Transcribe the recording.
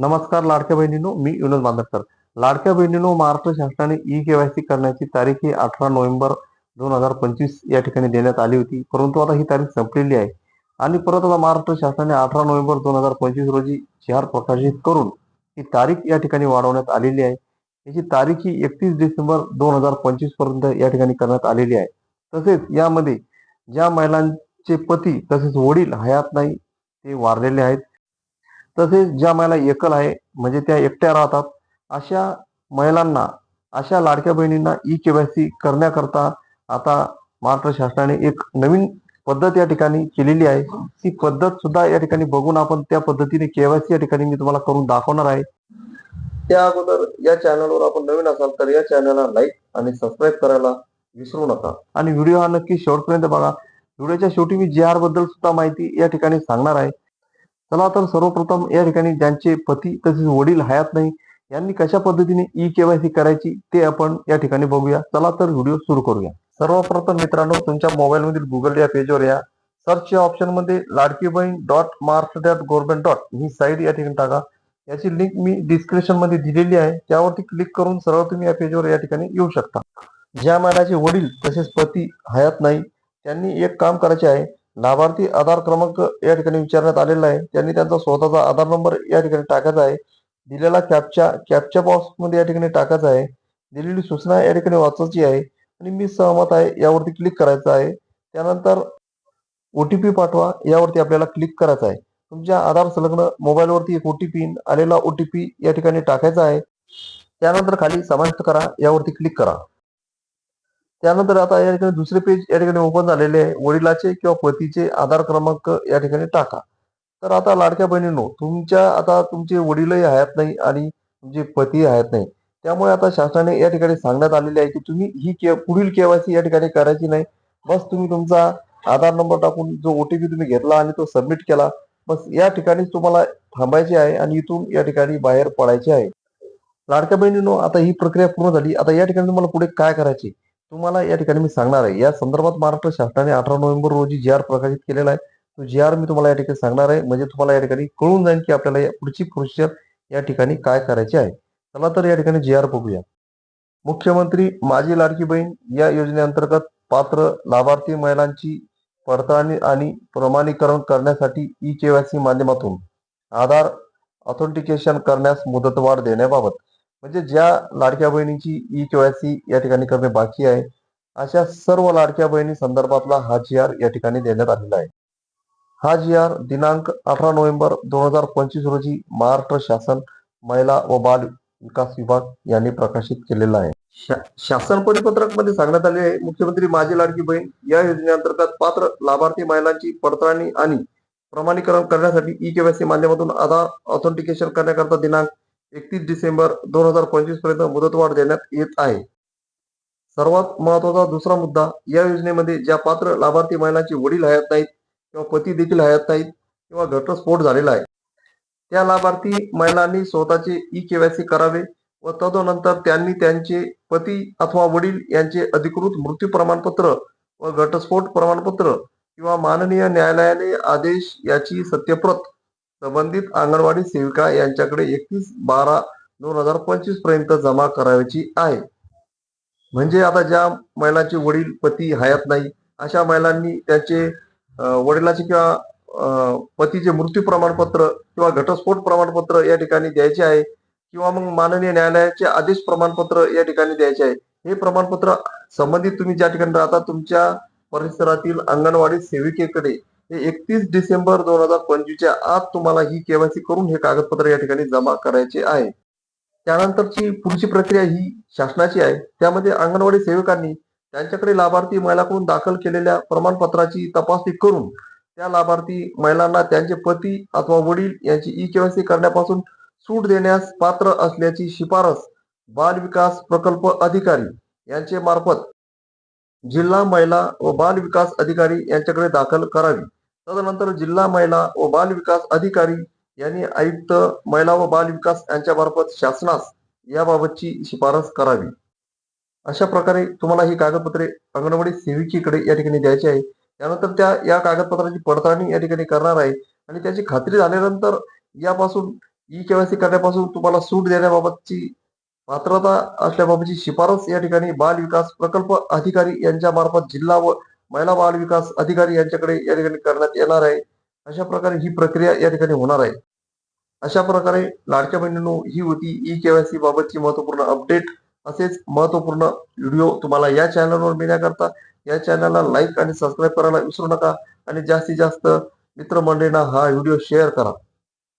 नमस्कार लाडक्या बहिणीनो मी विनोद बांदरकर लाडक्या बहिणीनो महाराष्ट्र शासनाने ई केवायसी करण्याची तारीख ही अठरा नोव्हेंबर दोन हजार पंचवीस या ठिकाणी देण्यात आली होती. परंतु आता ही तारीख संपलेली आहे. आणि परत आता महाराष्ट्र शासनाने अठरा नोव्हेंबर दोन हजार पंचवीस रोजी शहर प्रकाशित करून ही तारीख या ठिकाणी वाढवण्यात आलेली आहे. याची तारीख ही एकतीस डिसेंबर दोन हजार पंचवीसपर्यंत या ठिकाणी करण्यात आलेली आहे. तसेच यामध्ये ज्या महिलांचे पती तसेच वडील हयात नाही ते वारलेले आहेत. तसेच ज्या महिला एकल आहे म्हणजे त्या एकट्या राहतात अशा महिलांना अशा लाडक्या बहिणींना ई केवायसी करण्याकरता आता महाराष्ट्र शासनाने एक नवीन पद्धत या ठिकाणी केलेली आहे. ती पद्धत सुद्धा या ठिकाणी बघून आपण त्या पद्धतीने केवायसी या ठिकाणी मी तुम्हाला करून दाखवणार आहे. त्या अगोदर या चॅनलवर आपण नवीन असाल तर या चॅनलला लाईक आणि सबस्क्राईब करायला विसरू नका. आणि व्हिडिओ हा नक्की शेवटपर्यंत बघा. व्हिडिओच्या शेवटी मी जे आरबद्दल सुद्धा माहिती या ठिकाणी सांगणार आहे. चला तर सर्वप्रथम या ठिकाणी ज्यांचे पती तसेच वडील हयात नाही यांनी कशा पद्धतीने ई केवायसी करायची ते आपण या ठिकाणी बघूया. चला तर व्हिडिओ सुरू करूया. सर्वप्रथम मित्रांनो तुमच्या मोबाईल मधील गुगल या पेजवर या. सर्च या ऑप्शनमध्ये Ladki Bahin dot Maharashtra dot government dot ही साईट या ठिकाणी टाका. याची लिंक मी डिस्क्रिप्शनमध्ये दिलेली आहे. त्यावरती क्लिक करून सरळ तुम्ही या पेजवर या ठिकाणी येऊ शकता. ज्या महिलाचे वडील तसेच पती हयात नाही त्यांनी एक काम करायचे आहे. लाभार्थी आधार क्रमांक या ठिकाणी विचारण्यात आलेला आहे. त्यांनी त्यांचा स्वतःचा आधार नंबर या ठिकाणी टाकायचा आहे. दिलेला कॅपच्या कॅपच्या बॉक्समध्ये या ठिकाणी टाकायचा आहे. दिलेली सूचना या ठिकाणी वाचायची आहे. आणि मी सहमत आहे यावरती क्लिक करायचं आहे. त्यानंतर ओ टी पी पाठवा यावरती आपल्याला क्लिक करायचं आहे. तुमच्या आधार संलग्न मोबाईलवरती एक ओ टी पी आलेला ओ टी पी या ठिकाणी टाकायचा आहे. त्यानंतर खाली समाविष्ट करा यावरती क्लिक करा. त्यानंतर आता या ठिकाणी दुसरे पेज या ठिकाणी ओपन झालेले आहे. वडिलाचे किंवा पतीचे आधार क्रमांक या ठिकाणी टाका. तर आता लाडक्या बहिणींनो तुमच्या आता तुमचे वडीलही हयात नाही आणि तुमचे पती हयात नाही. त्यामुळे आता शासनाने या ठिकाणी सांगण्यात आलेले आहे की तुम्ही ही के पुढील केवायसी या ठिकाणी करायची नाही. बस तुम्ही तुमचा आधार नंबर टाकून जो ओटीपी तुम्ही घेतला आणि तो सबमिट केला बस या ठिकाणीच तुम्हाला थांबायचे आहे आणि इथून या ठिकाणी बाहेर पडायचे आहे. लाडक्या बहिणीनो आता ही प्रक्रिया पूर्ण झाली. आता या ठिकाणी तुम्हाला पुढे काय करायचे? तुम्हाला या ठिकाणी मी सांगणार आहे. या संदर्भात महाराष्ट्र शासनाने अठरा नोव्हेंबर रोजी जी आर प्रकाशित केलेला आहे. तो जी आर मी तुम्हाला या ठिकाणी सांगणार आहे. म्हणजे तुम्हाला या ठिकाणी कळून जाईल की आपल्याला या पुढची प्रोसिजर या ठिकाणी काय करायची आहे. चला तर या ठिकाणी जी आर बघूया. मुख्यमंत्री माझी लाडकी बहीण या योजनेअंतर्गत पात्र लाभार्थी महिलांची पडताळणी आणि प्रमाणीकरण करण्यासाठी ई केवायसी माध्यमातून आधार ऑथेंटिकेशन करण्यास मुदतवाढ देण्याबाबत म्हणजे ज्या लाडक्या बहिणीची ई केवायसी या ठिकाणी करणे बाकी आहे अशा सर्व लाडक्या बहिणी संदर्भातला हा जी आर या ठिकाणी देण्यात आलेला आहे. हा जी आर दिनांक अठरा नोव्हेंबर दोन हजार पंचवीस रोजी महाराष्ट्र शासन महिला व बाल विकास विभाग यांनी प्रकाशित केलेला आहे. शा- शासन परिपत्रकमध्ये सांगण्यात आले आहे मुख्यमंत्री माझी लाडकी बहीण या योजनेअंतर्गत पात्र लाभार्थी महिलांची पडताळणी आणि प्रमाणीकरण करण्यासाठी ई केवायसी माध्यमातून आधार ऑथेंटिकेशन करण्याकरता दिनांक एकतीस डिसेंबर दोन हजार पंचवीसपर्यंत मुदतवाढ देण्यात येत आहे. सर्वात महत्त्वाचा दुसरा मुद्दा या योजनेमध्ये ज्या पात्र लाभार्थी महिलांचे वडील हयात नाहीत किंवा पती देखील हयात नाहीत किंवा घटस्फोट झालेला आहे त्या लाभार्थी महिलांनी स्वतःचे ई केवायसी करावे व तदनंतर त्यांनी त्यांचे पती अथवा वडील यांचे अधिकृत मृत्यू प्रमाणपत्र व घटस्फोट प्रमाणपत्र किंवा माननीय न्यायालयाने आदेश याची सत्यप्रत संबंधित अंगणवाडी सेविका यांच्याकडे एकतीस बारा दोन हजार पंचवीसपर्यंत जमा करायची आहे. म्हणजे आता ज्या महिलांचे वडील पती हयात नाही अशा महिलांनी त्याचे वडिलाचे किंवा अं, पतीचे मृत्यू प्रमाणपत्र किंवा घटस्फोट प्रमाणपत्र या ठिकाणी द्यायचे आहे किंवा मग माननीय न्यायालयाचे आदेश प्रमाणपत्र या ठिकाणी द्यायचे आहे. हे प्रमाणपत्र संबंधित तुम्ही ज्या ठिकाणी राहता तुमच्या परिसरातील अंगणवाडी सेविकेकडे एकतीस डिसेंबर दोन हजार पंचवीसच्या आत तुम्हाला ही केवायसी करून हे कागदपत्र या ठिकाणी जमा करायचे आहे. त्यानंतरची पुढची प्रक्रिया ही शासनाची आहे. त्यामध्ये अंगणवाडी सेविकांनी त्यांच्याकडे लाभार्थी महिलाकडून दाखल केलेल्या प्रमाणपत्राची तपासणी करून त्या लाभार्थी महिलांना त्यांचे पती अथवा वडील यांची ई केवायसी करण्यापासून सूट देण्यास पात्र असल्याची शिफारस बाल विकास प्रकल्प अधिकारी यांचे मार्फत जिल्हा महिला व बाल विकास अधिकारी यांच्याकडे दाखल करावी. तदनंतर जिल्हा महिला व बाल विकास अधिकारी यांनी आयुक्त महिला व बाल विकास यांच्या मार्फत शासनास याबाबतची शिफारस करावी. अशा प्रकारे तुम्हाला ही कागदपत्रे अंगणवाडी सेविकेकडे या ठिकाणी द्यायची आहे. त्यानंतर त्या या कागदपत्राची पडताळणी या ठिकाणी करणार आहे. आणि त्याची खात्री झाल्यानंतर यापासून ई केवायसी करण्यापासून तुम्हाला सूट देण्याबाबतची पात्रता असल्याबाबतची शिफारस या ठिकाणी बाल विकास प्रकल्प अधिकारी यांच्या मार्फत जिल्हा व महिला बाल विकास अधिकारी यांच्याकडे या ठिकाणी करण्यात येणार आहे. अशा प्रकारे ही प्रक्रिया या ठिकाणी होणार आहे. अशा प्रकारे लाडक्या बहिणींनो ही होती ई केवायसी बाबतची महत्त्वपूर्ण अपडेट. असेच महत्त्वपूर्ण व्हिडिओ तुम्हाला या चॅनलवर मिळण्याकरता या चॅनलला लाईक आणि सबस्क्राईब करायला विसरू नका. आणि जास्तीत जास्त मित्रमंडळींना हा व्हिडिओ शेअर करा.